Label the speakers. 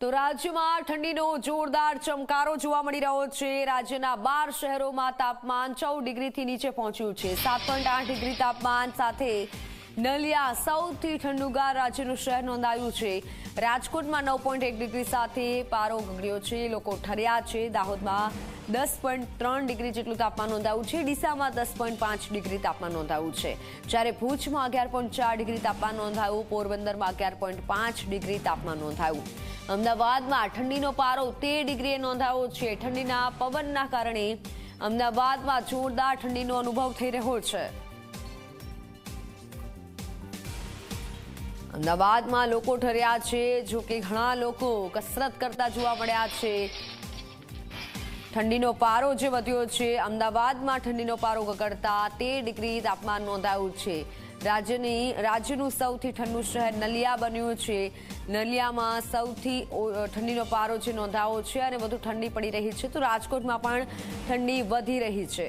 Speaker 1: તો રાજ્યમાં ઠંડીનો જોરદાર ચમકારો જોવા મળી રહ્યો છે. રાજ્યના બાર શહેરોમાં તાપમાન ચૌદ ડિગ્રીથી નીચે પહોંચ્યું છે. સાત પોઈન્ટ આઠ ડિગ્રી તાપમાન સાથે નલિયા સૌથી ઠંડુગાર રાજ્યનું શહેર નોંધાયું છે. રાજકોટમાં નવ પોઈન્ટ એક ડિગ્રી સાથે પારો ગગડ્યો છે. લોકો ઠર્યા છે. દાહોદમાં દસ પોઈન્ટ ત્રણ ડિગ્રી જેટલું તાપમાન નોંધાયું છે. ડીસામાં દસ પોઈન્ટ પાંચ ડિગ્રી તાપમાન નોંધાયું છે. જ્યારે ભુજમાં અગિયાર પોઈન્ટ ચાર ડિગ્રી તાપમાન નોંધાયું. પોરબંદરમાં અગિયાર પોઈન્ટ પાંચ ડિગ્રી તાપમાન નોંધાયું. અમદાવાદમાં ઠંડીનો પારો તેર ડિગ્રીએ નોંધાયો છે. ઠંડીના પવનના કારણે અમદાવાદમાં જોરદાર ઠંડીનો અનુભવ થઈ રહ્યો છે. અમદાવાદમાં લોકો ઠર્યા છે જો કે ઘણા લોકો કસરત કરતા જોવા મળ્યા છે. ઠંડીનો પારો જે વધ્યો છે, અમદાવાદમાં ઠંડીનો પારો ગગડતા તેર ડિગ્રી તાપમાન નોંધાયું છે. રાજ્યની, રાજ્યનું સૌથી ઠંડુ શહેર નલિયા બન્યું છે. નલિયામાં સૌથી ઠંડીનો પારો જે નોંધાયો છે અને વધુ ઠંડી પડી રહી છે, તો રાજકોટમાં પણ ઠંડી વધી રહી છે.